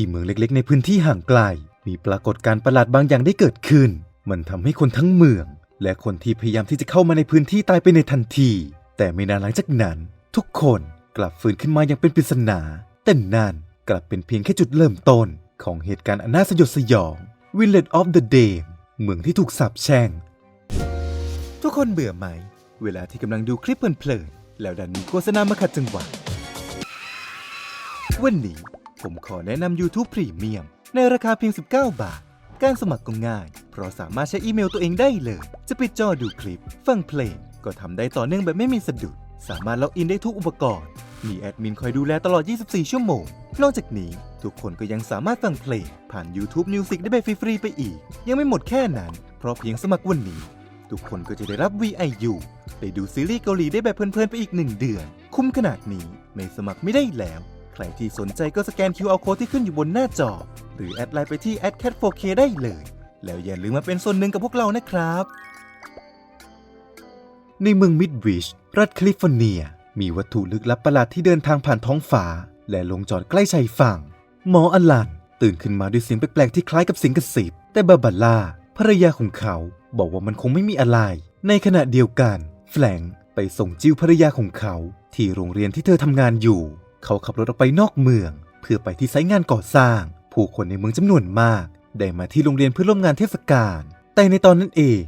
ที่เมืองเล็กๆ ในพื้นที่ห่างไกล มีปรากฏการณ์ประหลาดบางอย่างได้เกิดขึ้น มันทำให้คนทั้งเมือง และคนที่พยายามที่จะเข้ามาในพื้นที่ตายไปในทันที แต่ไม่นานหลังจากนั้น ทุกคนกลับฟื้นขึ้นมาอย่างเป็นปริศนาแต่นั่นกลับเป็นเพียงแค่จุดเริ่มต้น ของเหตุการณ์อันน่าสยดสยอง Village of the Dam เมืองที่ถูกสาปแช่ง ทุกคนเบื่อไหม เวลาที่กำลังดูคลิปเพลินๆแล้วดันมีโฆษณามาขัดจังหวะวันนี้ ผมขอแนะนำ YouTube Premium ในราคาเพียง 19 บาท การสมัครก็ง่าย เพราะสามารถใช้อีเมลตัวเองได้เลย จะปิดจอดูคลิป ฟังเพลง ก็ทำได้ต่อเนื่องแบบไม่มีสะดุด สามารถล็อกอินได้ทุกอุปกรณ์ มีแอดมินคอยดูแลตลอด 24 ชั่วโมง นอกจากนี้ทุกคนก็ยังสามารถฟังเพลง ผ่าน YouTube Music ได้แบบฟรีๆไปอีก ยังไม่หมดแค่นั้น เพราะเพียงสมัครวันนี้ ทุกคนก็จะได้รับ VIU ได้ดูซีรีส์เกาหลีได้แบบเพลินๆไปอีก1เดือน คุ้มขนาดนี้ไม่สมัครไม่ได้แล้ว รที่สนใจก็สแกน QR Code ที่ขึ้นอยู่บนหน้าจอ หรือแอดไลน์ไปที่ @cat4k ได้เลย แล้วอย่าลืมมาเป็นส่วนหนึ่งกับพวกเรานะครับ ในเมืองมิดวิชรัฐแคลิฟอร์เนีย มีวัตถุลึกลับประหลาดที่เดินทางผ่านท้องฟ้า และลงจอดใกล้ชายฝั่ง หมออลัน ตื่นขึ้นมาด้วยเสียงแปลกๆที่คล้ายกับเสียงกระซิบแต่บาบาร่าภรรยาของเขา บอกว่ามันคงไม่มีอะไร ในขณะเดียวกัน แฟลงไปส่งจิ้วภรรยาของเขา ที่โรงเรียนที่เธอทำงานอยู่ เขาขับรถออกไปนอกเมือง เพื่อไปที่ไซต์งานก่อสร้าง ผู้คนในเมืองจำนวนมาก ได้มาที่โรงเรียนเพื่อร่วมงานเทศกาล แต่ในตอนนั้นเอง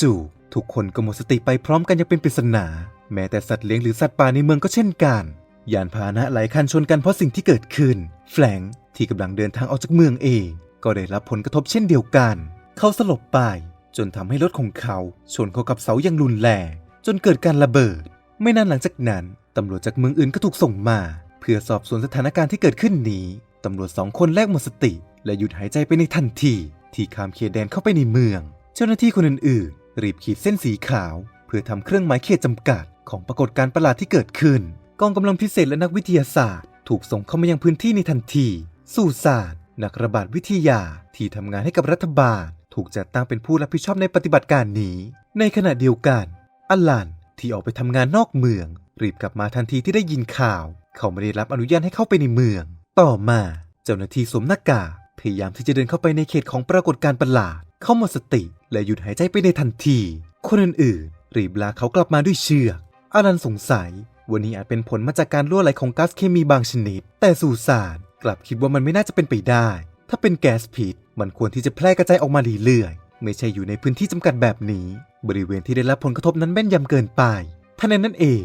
จู่ๆทุกคนก็หมดสติไปพร้อมกันอย่างเป็นปริศนา แม้แต่สัตว์เลี้ยงหรือสัตว์ป่าในเมืองก็เช่นกันยานพาหนะหลายคันชนกันเพราะสิ่งที่เกิดขึ้น แฟลงที่กำลังเดินทางออกจากเมืองเอง ก็ได้รับผลกระทบเช่นเดียวกัน เขาสลบไปจนทำให้รถของเขาชนเข้ากับเสาอย่างรุนแรงจนเกิดการระเบิด ไม่นานหลังจากนั้นตำรวจจากเมืองอื่นก็ถูกส่งมา เพื่อสอบสวนสถานการณ์ที่เกิดขึ้นนี้ตำรวจสองคนแลกหมดสติ และหยุดหายใจไปในทันที ที่ข้ามเขตแดนเข้าไปในเมือง เจ้าหน้าที่คนอื่นๆ รีบขีดเส้นสีขาว เพื่อทำเครื่องหมายเขตจำกัด ของปรากฏการณ์ประหลาดที่เกิดขึ้น กองกำลังพิเศษและนักวิทยาศาสตร์ ถูกส่งเข้ามายังพื้นที่ในทันที สู่ศาสตร์นักระบาดวิทยาที่ทำงานให้กับรัฐบาล ถูกจัดตั้งเป็นผู้รับผิดชอบในปฏิบัติการนี้ ในขณะเดียวกันอลันที่ออกไปทำงานนอกเมือง รีบกลับมาทันทีที่ได้ยินข่าว เขาไม่ได้รับอนุญาตให้เข้าไปในเมือง ต่อมาเจ้าหน้าที่สวมหน้ากากพยายามที่จะเดินเข้าไปในเขตของปรากฏการณ์ประหลาด เข้าหมดสติ และหยุดหายใจไปในทันที คนอื่นๆรีบลากเขากลับมาด้วยเชือกอารันสงสัยวันนี้อาจเป็นผลมาจากการรั่วไหลของก๊าซเคมีบางชนิด แต่สุสานกลับคิดว่ามันไม่น่าจะเป็นไปได้ ถ้าเป็นแก๊สพิษ มันควรที่จะแพร่กระจายออกมาเรื่อยๆไม่ใช่อยู่ในพื้นที่จำกัดแบบนี้ บริเวณที่ได้รับผลกระทบนั้นแม่นยำเกินไปทันใดนั้นเอง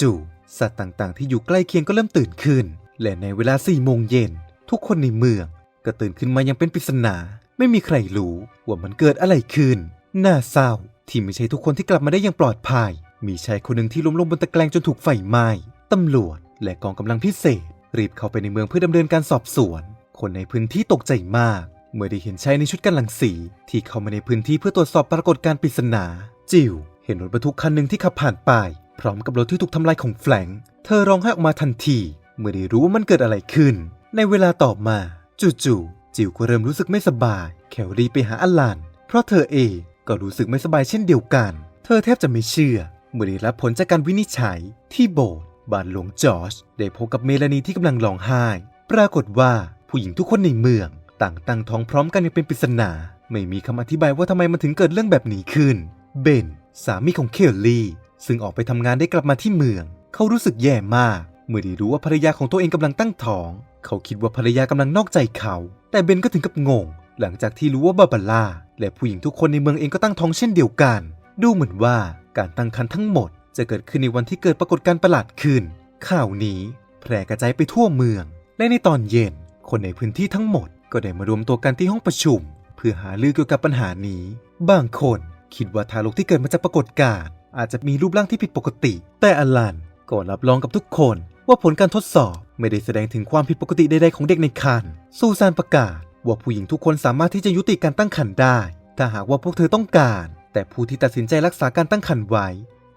จู่ๆ สัตว์ต่างๆ ที่อยู่ใกล้เคียงก็เริ่มตื่นขึ้น และในเวลา4โมงเย็น ทุกคนในเมือง ก็ตื่นขึ้นมายังเป็นปริศนา ไม่มีใครรู้ว่ามันเกิดอะไรขึ้น น่าเศร้าที่ไม่ใช่ทุกคนที่กลับมาได้อย่างปลอดภัย มีชายคนหนึ่งที่ล้มลงบนตะแกรงจนถูกไฟไหม้ตำรวจ และกองกำลังพิเศษ รีบเข้าไปในเมืองเพื่อดำเนินการสอบสวน คนในพื้นที่ตกใจมาก เมื่อได้เห็นชายในชุดกันลังสี ที่เข้ามาในพื้นที่เพื่อตรวจสอบปรากฏการณ์ปริศนา จิวเห็นรถบรรทุกคันหนึ่งที่ขับผ่านไป พร้อมกับรถที่ถูกทำลายของแฟลงเธอร้องไห้ออกมาทันทีเมื่อได้รู้ว่ามันเกิดอะไรขึ้น ในเวลาต่อมา จู่ๆจิวก็เริ่มรู้สึกไม่สบาย แคลรีไปหาอลันเพราะเธอเองก็รู้สึกไม่สบายเช่นเดียวกัน เธอแทบจะไม่เชื่อ เมื่อได้รับผลจากการวินิจฉัยที่โบสถ์บ้านหลวงจอร์จได้พบกับเมลานีที่กำลังร้องไห้ ปรากฏว่าผู้หญิงทุกคนในเมืองต่างตั้งท้องพร้อมกันอย่างเป็นปริศนา ไม่มีคำอธิบายว่าทำไมมันถึงเกิดเรื่องแบบนี้ขึ้น เบน สามีของเคลลี่ ซึ่งออกไปทำงานได้กลับมาที่เมือง เขารู้สึกแย่มาก เมื่อได้รู้ว่าภรรยาของตัวเองกำลังตั้งท้อง เขาคิดว่าภรรยากำลังนอกใจเขา แต่เบนก็ถึงกับงง หลังจากที่รู้ว่าบาบาร่าและผู้หญิงทุกคนในเมืองเองก็ตั้งท้องเช่นเดียวกัน ดูเหมือนว่าการตั้งครรภ์ทั้งหมด จะเกิดขึ้นในวันที่เกิดปรากฏการณ์ประหลาดขึ้น ข่าวนี้ แพร่กระจายไปทั่วเมือง และในตอนเย็น คนในพื้นที่ทั้งหมด ก็ได้มารวมตัวกันที่ห้องประชุม เพื่อหารือเกี่ยวกับปัญหานี้ บางคนคิดว่าทารกที่เกิดมาจากปรากฏการณ์ อาจจะมีรูปร่างที่ผิดปกติ แต่อลันก็รับรองกับทุกคนว่าผลการทดสอบไม่ได้แสดงถึงความผิดปกติใดๆของเด็กในครรภ์ซูซานประกาศว่าผู้หญิงทุกคนสามารถที่จะยุติการตั้งครรภ์ได้ ถ้าหากว่าพวกเธอต้องการ แต่ผู้ที่ตัดสินใจรักษาการตั้งครรภ์ไว้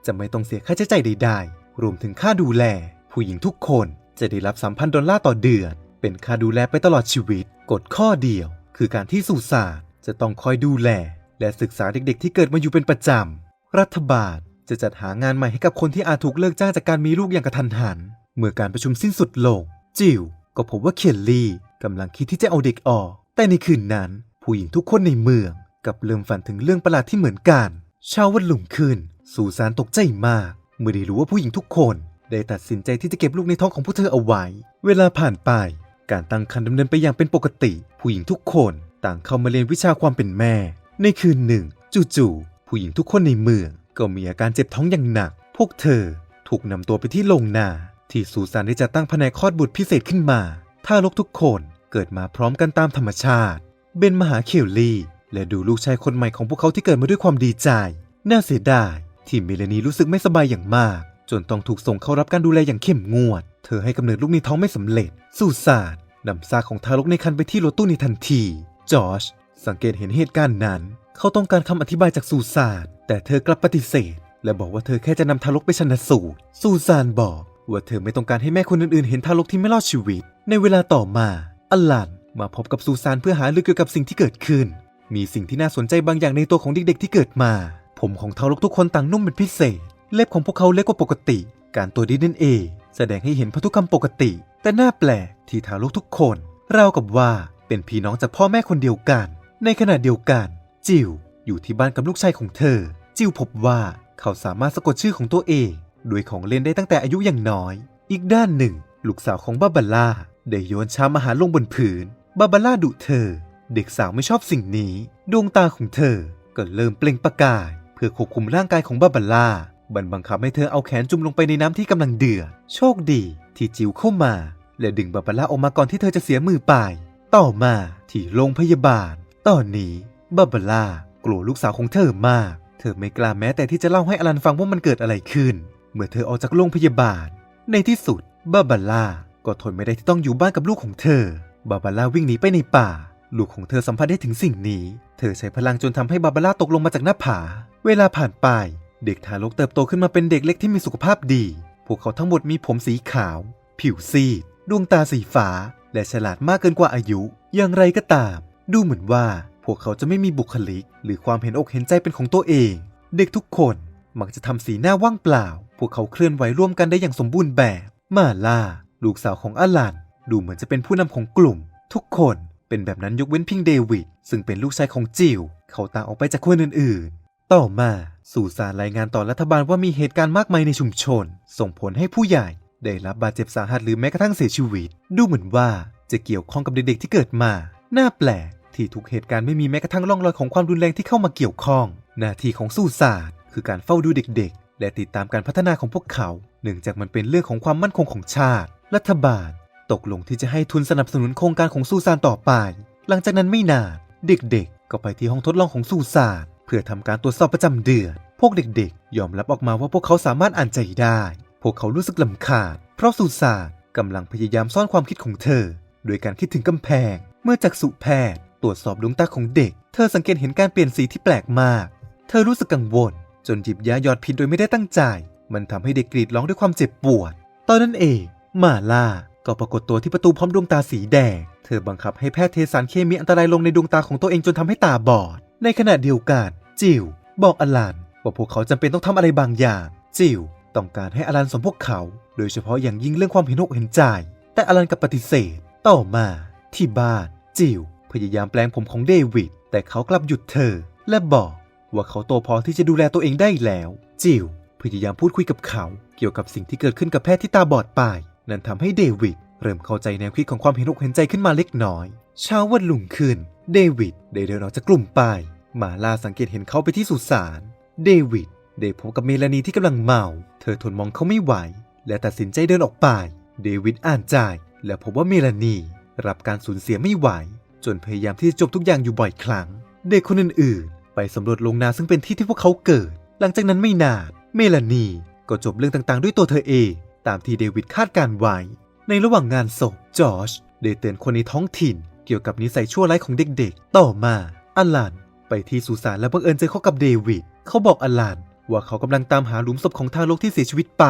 จะไม่ต้องเสียค่าใช้จ่ายใดๆ รวมถึงค่าดูแล ผู้หญิงทุกคนจะได้รับ 3,000 ดอลลาร์ต่อเดือน เป็นค่าดูแลไปตลอดชีวิต กฎข้อเดียว คือการที่สุสานจะต้องคอยดูแล และศึกษาเด็กๆ ที่เกิดมาอยู่เป็นประจำ รัฐบาลจะจัดหางานใหม่ให้กับคนที่อาจถูกเลิกจ้างจากการมีลูกอย่างกระทันหัน เมื่อการประชุมสิ้นสุดลง จิวก็พบว่าเคลลี่กำลังคิดที่จะเอาเด็กออก แต่ในคืนนั้น ผู้หญิงทุกคนในเมืองกับเริ่มฝันถึงเรื่องประหลาดที่เหมือนกันเช้าวันรุ่งขึ้นสุสานตกใจมาก เมื่อได้รู้ว่าผู้หญิงทุกคน ได้ตัดสินใจที่จะเก็บลูกในท้องของพวกเธอเอาไว้ เวลาผ่านไป การตั้งครรภ์ดำเนินไปอย่างเป็นปกติ ผู้หญิงทุกคนต่างเข้ามาเรียนวิชาความเป็นแม่ ในคืนหนึ่ง จู่ๆ ผู้หญิงทุกคนในเมืองก็มีอาการเจ็บท้องอย่างหนัก พวกเธอถูกนำตัวไปที่โรงนา ที่สุสานได้จัดตั้งแผนกคลอดบุตรพิเศษขึ้นมาทารกทุกคนเกิดมาพร้อมกันตามธรรมชาติ เบนมาหาเคลลี่ และดูลูกชายคนใหม่ของพวกเขาที่เกิดมาด้วยความดีใจ น่าเสียดายที่เมลานีรู้สึกไม่สบายอย่างมาก จนต้องถูกส่งเข้ารับการดูแลอย่างเข้มงวด เธอให้กำเนิดลูกในท้องไม่สำเร็จสุสานนำซากของทารกในครรภ์ไปที่รถตู้ในทันที จอชสังเกตเห็นเหตุการณ์นั้น เขาต้องการคำอธิบายจากสุสานแต่เธอกลับปฏิเสธ และบอกว่าเธอแค่จะนำทารกไปชันสูตรสุสานบอกว่าเธอไม่ต้องการให้แม่คนอื่นๆ เห็นทารกที่ไม่รอดชีวิต ในเวลาต่อมาอลันมาพบกับซูซานเพื่อหารือเกี่ยวกับสิ่งที่เกิดขึ้น มีสิ่งที่น่าสนใจบางอย่างในตัวของเด็กๆที่เกิดมา ผมของทารกทุกคนต่างนุ่มเป็นพิเศษ เล็บของพวกเขาเล็กกว่าปกติ การตัวดีเนเอแสดงให้เห็นพันธุกรรมปกติ แต่น่าแปลกที่ทารกทุกคนราวกับว่าเป็นพี่น้องจากพ่อแม่คนเดียวกัน ในขณะเดียวกัน จิวอยู่ที่บ้านกับลูกชายของเธอ จิวพบว่าเขาสามารถสะกดชื่อของตัวเองด้วยของเล่นได้ตั้งแต่อายุอยังน้อย อีกด้านหนึ่ง ลูกสาวของบาบาร่าได้โยนชามอาหารลงบนผืน บาบาร่าดุเธอ เด็กสาวไม่ชอบสิ่งนี้ ดวงตาของเธอก็เริ่มเปล่งประกาย เพื่อควบคุมร่างกายของบาบาร่าบันบังคับให้เธอเอาแขนจุ่มลงไปในน้ำที่กำลังเดือด โชคดีที่จิวเข้ามา และดึงบาบาร่าออกมาก่อนที่เธอจะเสียมือไป ต่อมาที่โรงพยาบาล ตอนนี้ บาบาร่ากลัวลูกสาวของเธอมาก เธอไม่กล้าแม้แต่ที่จะเล่าให้อลันฟังว่ามันเกิดอะไรขึ้น เมื่อเธอออกจากโรงพยาบาล ในที่สุดบาบาร่าก็ทนไม่ได้ที่ต้องอยู่บ้านกับลูกของเธอ บาบาร่าวิ่งหนีไปในป่า ลูกของเธอสัมผัสได้ถึงสิ่งนี้ เธอใช้พลังจนทำให้บาบาร่าตกลงมาจากหน้าผา เวลาผ่านไป เด็กทารกเติบโตขึ้นมาเป็นเด็กเล็กที่มีสุขภาพดี พวกเขาทั้งหมดมีผมสีขาว ผิวซีด ดวงตาสีฟ้า และฉลาดมากเกินกว่าอายุ อย่างไรก็ตาม ดูเหมือนว่า พวกเขาจะไม่มีบุคลิก หรือความเห็นอกเห็นใจเป็นของตัวเอง เด็กทุกคนมักจะทำสีหน้าว่างเปล่า พวกเขาเคลื่อนไหวร่วมกันได้อย่างสมบูรณ์แบบ มาล่า ลูกสาวของอลัน ดูเหมือนจะเป็นผู้นำของกลุ่ม ทุกคนเป็นแบบนั้นยกเว้นพิงเดวิด ซึ่งเป็นลูกชายของจิว เขาต่างออกไปจากคนอื่นๆ ต่อมาสู่สารรายงานต่อรัฐบาลว่ามีเหตุการณ์มากมายในชุมชน ส่งผลให้ผู้ใหญ่ ได้รับบาดเจ็บสาหัสหรือแม้กระทั่งเสียชีวิต ดูเหมือนว่าจะเกี่ยวข้องกับเด็กๆที่เกิดมา น่าแปลก ที่ทุกเหตุการณ์ไม่มีแม้กระทั่งร่องรอยของความรุนแรงที่เข้ามาเกี่ยวข้อง หน้าที่ของสู่ศาสตร์คือการเฝ้าดูเด็ก ๆ และติดตามการพัฒนาของพวกเขา เนื่องจากมันเป็นเรื่องของความมั่นคงของชาติ รัฐบาล ตกลงที่จะให้ทุนสนับสนุนโครงการของซูซานต่อไป หลังจากนั้นไม่นานเด็กๆ ก็ไปที่ห้องทดลองของซูซานเพื่อทำการตรวจสอบประจำเดือน พวกเด็กๆ ยอมรับออกมาว่าพวกเขาสามารถอ่านใจได้ พวกเขารู้สึกลำคาญเพราะซูซานกำลังพยายามซ่อนความคิดของเธอ โดยการคิดถึงกำแพง เมื่อจักษุแพทย์ ตรวจสอบดวงตาของเด็ก เธอสังเกตเห็นการเปลี่ยนสีที่แปลกมาก เธอรู้สึกกังวล จนหยิบยาหยอดพิษโดยไม่ได้ตั้งใจ มันทำให้เด็กกรีดร้องด้วยความเจ็บปวด ตอนนั้นเองมาล่าก็ปรากฏตัวที่ประตูพร้อมดวงตาสีแดง เธอบังคับให้แพทย์เทสารเคมีอันตรายลงในดวงตาของตัวเองจนทำให้ตาบอด ในขณะเดียวกัน จิวบอกอลันว่าพวกเขาจำเป็นต้องทำอะไรบางอย่าง จิวต้องการให้อลันสนพวกเขา โดยเฉพาะอย่างยิ่งเรื่องความเห็นอกเห็นใจ แต่อลันกลับปฏิเสธ ต่อมา ที่บ้านจิว พยายามแปลงผมของเดวิด แต่เขากลับหยุดเธอ และบอกว่าเขาโตพอที่จะดูแลตัวเองได้แล้ว จิวพยายามพูดคุยกับเขา เกี่ยวกับสิ่งที่เกิดขึ้นกับแพทย์ที่ตาบอดไป นั่นทำให้เดวิดเริ่มเข้าใจแนวคิดของความเห็นอกเห็นใจขึ้นมาเล็กน้อยเช้าวันรุ่งขึ้น เดวิดได้เดินออกจากกลุ่มไปมาลาสังเกตเห็นเขาไปที่สุสาน เดวิดได้พบกับเมลานีที่กำลังเมา เธอทนมองเขาไม่ไหว และตัดสินใจเดินออกไป เดวิดอ่านใจ และพบว่าเมลานีรับการสูญเสียไม่ไหว จนพยายามที่จะจบทุกอย่างอยู่บ่อยครั้ง เด็กคนอื่นๆ ไปสำรวจโรงนาซึ่งเป็นที่ที่พวกเขาเกิด หลังจากนั้นไม่นานเมลานีก็จบเรื่องต่างๆ ด้วยตัวเธอเอง ตามที่เดวิดคาดการไว้ ในระหว่างงานศพจอชได้เตือนคนในท้องถิ่น เกี่ยวกับนิสัยชั่วร้ายของเด็กๆ ต่อมาอลันไปที่สุสานและบังเอิญเจอเข้ากับเดวิดเขาบอกอลันว่าเขากำลังตามหาหลุมศพของทารกที่เสียชีวิตไป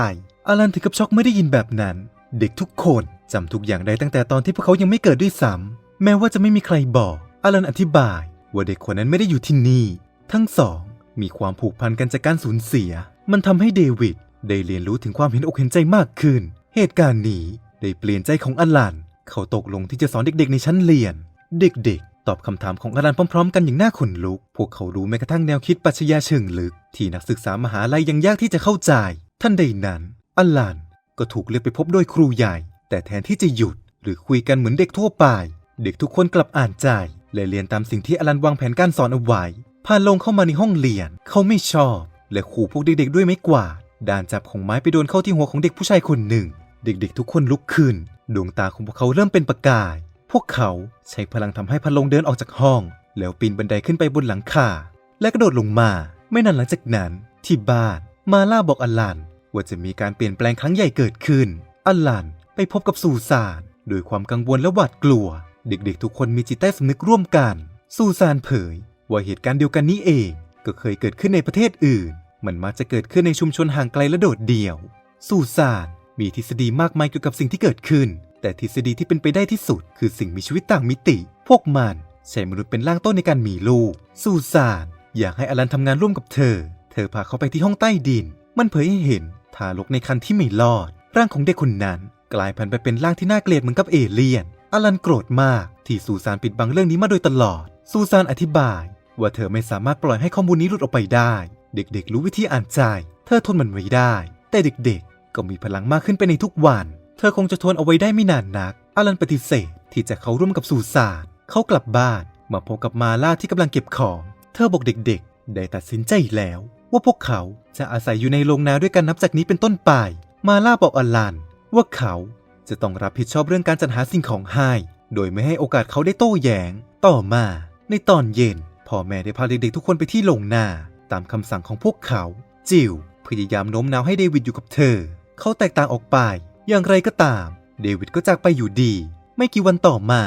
อลันถึงกับช็อกไม่ได้ยินแบบนั้น เด็กทุกคนจำทุกอย่างได้ตั้งแต่ตอนที่พวกเขายังไม่เกิดด้วยซ้ำ แม้ว่าจะไม่มีใครบอกอลันอธิบาย ว่าเด็กคนนั้นไม่ได้อยู่ที่นี่ ทั้งสอง มีความผูกพันกันจากการสูญเสีย มันทำให้เดวิดได้เรียนรู้ถึงความเห็นอกเห็นใจมากขึ้น เหตุการณ์นี้ได้เปลี่ยนใจของอลัน เขาตกลงที่จะสอนเด็กๆในชั้นเรียน เด็กๆ ตอบคำถามของอลันพร้อม ๆ กันอย่างน่าขนลุก พวกเขารู้แม้กระทั่งแนวคิดปรัชญาเชิงลึก ที่นักศึกษามหาลัยยังยากที่จะเข้าใจ ท่านใดนั้นอลันก็ถูกเรียกไปพบโดยครูใหญ่ แต่แทนที่จะหยุดหรือคุยกันเหมือนเด็กทั่วไป เด็กทุกคนกลับอ่านใจและเรียนตามสิ่งที่อลันวางแผนการสอนเอาไว้พาลงเข้ามาในห้องเรียน เขาไม่ชอบ และขู่พวกเด็กๆด้วยไม้กวาดด่านจับของไม้ไปโดนเข้าที่หัวของเด็กผู้ชายคนหนึ่ง เด็กๆ ทุกคนลุกขึ้น ดวงตาของพวกเขาเริ่มเป็นประกาย พวกเขาใช้พลังทำให้พันลงเดินออกจากห้อง แล้วปีนบันไดขึ้นไปบนหลังคาและกระโดดลงมา ไม่นานหลังจากนั้น ที่บ้านมาล่าบอกอลันว่าจะมีการเปลี่ยนแปลงครั้งใหญ่เกิดขึ้นอลันไปพบกับซูซานโดยความกังวลและหวาดกลัว เด็กๆ ทุกคนมีจิตใต้สำนึกร่วมกัน ซูซานเผย ว่าเหตุการณ์เดียวกันนี้เอง ก็เคยเกิดขึ้นในประเทศอื่น มันมักจะเกิดขึ้นในชุมชนห่างไกลและโดดเดี่ยว ซูซานมีทฤษฎีมากมายเกี่ยวกับสิ่งที่เกิดขึ้น แต่ทฤษฎีที่เป็นไปได้ที่สุด คือสิ่งมีชีวิตต่างมิติ พวกมันใช้มนุษย์เป็นร่างต้นในการมีลูก ซูซานอยากให้อลันทำงานร่วมกับเธอ เธอพาเขาไปที่ห้องใต้ดิน มันเผยให้เห็นทารกในครรภ์ที่ไม่รอด ร่างของเด็กคนนั้น กลายพันธุ์ไปเป็นร่างที่น่าเกลียดเหมือนกับเอเลี่ยน อลันโกรธมากที่ซูซานปิดบังเรื่องนี้มาโดยตลอด ซูซานอธิบาย ว่าเธอไม่สามารถปล่อยให้ข้อมูลนี้หลุดออกไปได้ เด็กๆ รู้วิธีอ่านใจ เธอทนมันไว้ได้ แต่เด็กๆ ก็มีพลังมากขึ้นไปในทุกวัน เธอคงจะทนเอาไว้ได้ไม่นานนัก อลันปฏิเสธที่จะเข้าร่วมกับซูซานเขากลับบ้านมาพบกับมาล่าที่กำลังเก็บของ เธอบอกเด็กๆ ได้ตัดสินใจแล้ว ว่าพวกเขาจะอาศัยอยู่ในโรงนาด้วยกันนับจากนี้เป็นต้นไป มาล่าบอกอลันว่าเขา จะต้องรับผิดชอบเรื่องการจัดหาสิ่งของให้ โดยไม่ให้โอกาสเขาได้โต้แย้ง ต่อมา ในตอนเย็นพ่อแม่ได้พาเด็กๆทุกคนไปที่โรงนาตามคำสั่งของพวกเขา จิวพยายามโน้มน้าวให้เดวิดอยู่กับเธอ เขาแตกต่างออกไป อย่างไรก็ตาม เดวิดก็จากไปอยู่ดี ไม่กี่วันต่อมา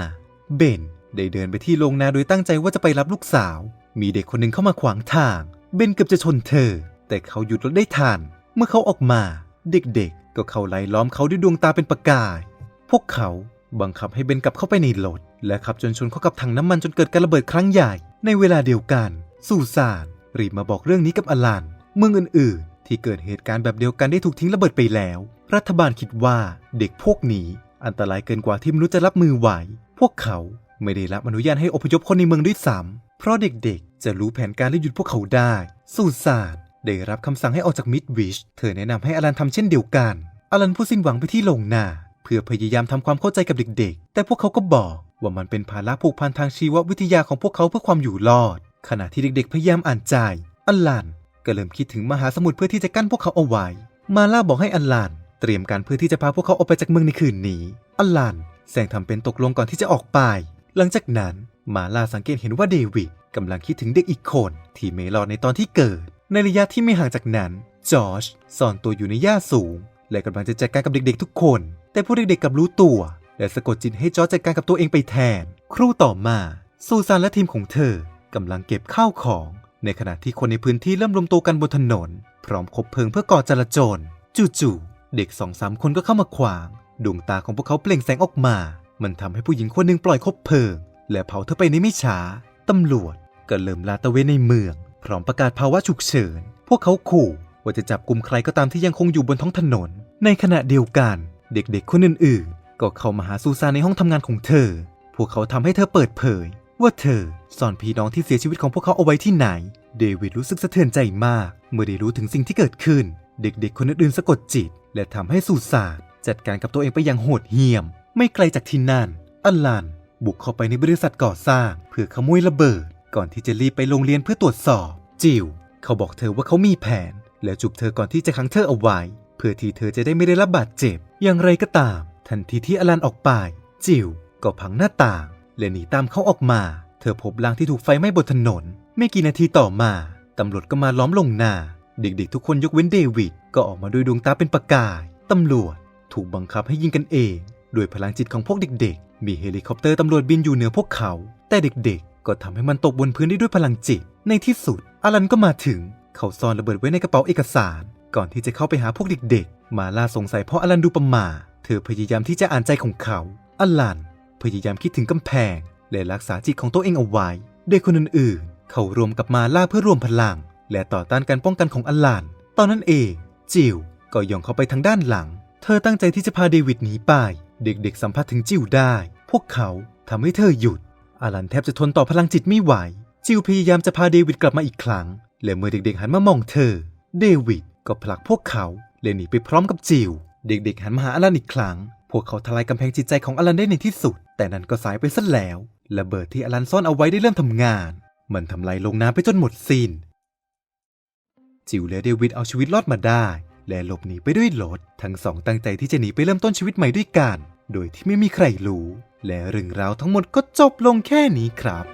เบนได้เดินไปที่โรงนาโดยตั้งใจว่าจะไปรับลูกสาว มีเด็กคนหนึ่งเข้ามาขวางทาง เบนเกือบจะชนเธอ แต่เขาหยุดรถได้ทัน เมื่อเขาออกมา เด็กๆ ก็เข้าไล่ล้อมเขาด้วยดวงตาเป็นประกาย พวกเขาบังคับให้เบนกลับเข้าไปในรถและขับจนชนเข้ากับถังน้ำมันจนเกิดการระเบิดครั้งใหญ่ ในเวลาเดียวกันซูซานรีบมาบอกเรื่องนี้กับอลันเมืองอื่น ๆ ที่เกิดเหตุการณ์แบบเดียวกันได้ถูกทิ้งระเบิดไปแล้ว รัฐบาลคิดว่าเด็กพวกนี้อันตรายเกินกว่าที่มนุษย์จะรับมือไหว พวกเขาไม่ได้รับอนุญาตให้อพยพคนในเมืองด้วยซ้ำเพราะเด็กๆ จะรู้แผนการและหยุดพวกเขาได้ซูซาน ได้รับคำสั่งให้ออกจากมิดวิชเธอแนะนำให้อลันทำเช่นเดียวกัน อลันผู้สิ้นหวังไปที่โรงนาเพื่อพยายามทำความเข้าใจกับเด็กๆ แต่พวกเขาก็บอกว่ามันเป็นภาระผูกพันทางชีววิทยาของพวกเขาเพื่อความอยู่รอด ขณะที่เด็กๆ พยายามอ่านใจอลันก็เริ่มคิดถึงมหาสมุทรเพื่อที่จะกั้นพวกเขาเอาไว้ มาล่าบอกให้อลันเตรียมการเพื่อที่จะพาพวกเขาออกไปจากเมืองในคืนนี้อลันแสดงทำเป็นตกลงก่อนที่จะออกไป หลังจากนั้นมาลาสังเกตเห็นว่าเดวิดกำลังคิดถึงเด็กอีกคน ที่ไม่รอดในตอนที่เกิด ในระยะที่ไม่ห่างจากนั้นจอร์จซ่อนตัวอยู่ในหญ้าสูง และกำลังจะจัดการกับเด็กๆทุกคน แต่พวกเด็กๆกลับรู้ตัว และสะกดจิตให้จอร์จจัดการกับตัวเองไปแทน ครู่ต่อมาซูซานและทีมของเธอกำลังเก็บข้าวของ ในขณะที่คนในพื้นที่เริ่มรวมตัวกันบนถนน พร้อมคบเพลิงเพื่อก่อจลาจลจู่ๆเด็กสองสามคนก็เข้ามาขวางดวงตาของพวกเขาเปล่งแสงออกมา มันทำให้ผู้หญิงคนหนึ่งปล่อยคบเพลิง และเผาเธอไปในไม่ช้าตำรวจก็เริ่มลาตะเวนในเมือง พร้อมประกาศภาวะฉุกเฉิน พวกเขาขู่ว่าจะจับกลุ่มใครก็ตามที่ยังคงอยู่บนท้องถนน ในขณะเดียวกัน เด็กๆคนอื่นๆ ก็เข้ามาหาซูซานในห้องทำงานของเธอ พวกเขาทำให้เธอเปิดเผย ว่าเธอซ่อนพี่น้องที่เสียชีวิตของพวกเขาเอาไว้ที่ไหน เดวิดรู้สึกสะเทือนใจมาก เมื่อได้รู้ถึงสิ่งที่เกิดขึ้น เด็กๆ คนอื่นๆสะกดจิต และทำให้ซูซานจัดการกับตัวเองไปอย่างโหดเหี้ยม ไม่ไกลจากที่นั่น อัลันบุกเข้าไปในบริษัทก่อสร้าง เพื่อขโมยระเบิด ก่อนที่จะรีบไปโรงเรียนเพื่อตรวจสอบ จิวเขาบอกเธอว่าเขามีแผน และจูบเธอก่อนที่จะขังเธอเอาไว้ เพื่อที่เธอจะได้ไม่ได้รับบาดเจ็บ อย่างไรก็ตาม ทันทีที่อลันออกไป จิวก็พังหน้าต่าง และหนีตามเขาออกมา เธอพบร่างที่ถูกไฟไหม้บนถนน ไม่กี่นาทีต่อมาตำรวจก็มาล้อมลงนา เด็กๆ ทุกคนยกเว้นเดวิดก็ออกมาด้วยดวงตาเป็นประกาย ตำรวจถูกบังคับให้ยิงกันเองด้วยพลังจิตของพวกเด็กๆ มีเฮลิคอปเตอร์ตำรวจบินอยู่เหนือพวกเขา แต่เด็กๆ ก็ทำให้มันตกบนพื้นได้ด้วยพลังจิต ในที่สุดอลันก็มาถึง เขาซ่อนระเบิดไว้ในกระเป๋าเอกสาร ก่อนที่จะเข้าไปหาพวกเด็กๆ มาล่าสงสัยเพราะอลันดูประหม่า เธอพยายามที่จะอ่านใจของเขาอลันพยายามคิดถึงกำแพง และรักษาจิตของตัวเองเอาไว้เด็กคนอื่นๆ เขารวมกับมาล่าเพื่อรวมพลัง และต่อต้านการป้องกันของอลันตอนนั้นเอง จิวก็ย่องเข้าไปทางด้านหลัง เธอตั้งใจที่จะพาเดวิดหนีไป เด็กๆสัมผัสถึงจิวได้ พวกเขาทำให้เธอหยุด อาลันแทบจะทนต่อพลังจิตไม่ไหว จิวพยายามจะพาเดวิดกลับมาอีกครั้ง และเมื่อเด็กๆหันมามองเธอ เดวิดก็ผลักพวกเขาและหนีไปพร้อมกับจิว เด็กๆหันมาหาอลันอีกครั้ง พวกเขาทลายกำแพงจิตใจของอลันได้ในที่สุด แต่นั้นก็สายไปซะแล้วระเบิดที่อลันซ่อนเอาไว้ได้เริ่มทำงาน มันทำลายลงน้ำไปจนหมดสิ้น จิวและเดวิดเอาชีวิตรอดมาได้ และหลบหนีไปด้วยรถทั้งสองตั้งใจที่จะหนีไปเริ่มต้นชีวิตใหม่ด้วยกัน โดยที่ไม่มีใครรู้ และเรื่องราวทั้งหมดก็จบลงแค่นี้ครับ